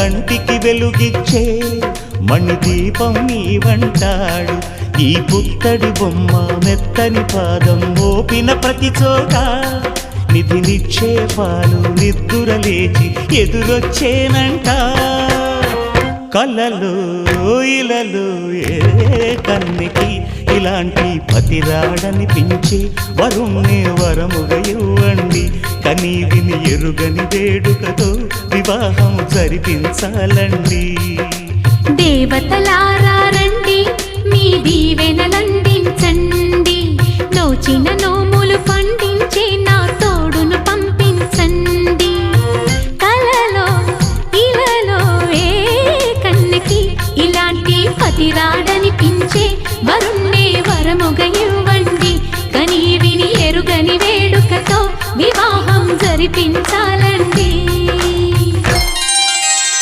కంటికి వెలుగిచ్చే మణిదీపం నీవంటాడు ఈ పుత్తడి బొమ్మ మెత్తని పాదం మోపిన ప్రతి చోట నిధి నిక్షేపాలు నిద్దుర లేచి ఎదురొచ్చేనంట. కలలు ఇలలు ఏ కన్నికి ఇలాంటి పతిరాడనిపించే వరుణ్ణి వరముగయూ. విని ఎరుగని వేడుకతో వివాహం జరిపించాలండి. దేవతలారండి మీ దీవెనలందించండి నోచిన నోములు పండించే నా తోడును పంపించండి. కలలో ఇలలో ఏ కన్నకి ఇలాంటి పతిరాడనిపించే వరుణ్ణి వివాహం జరిపించ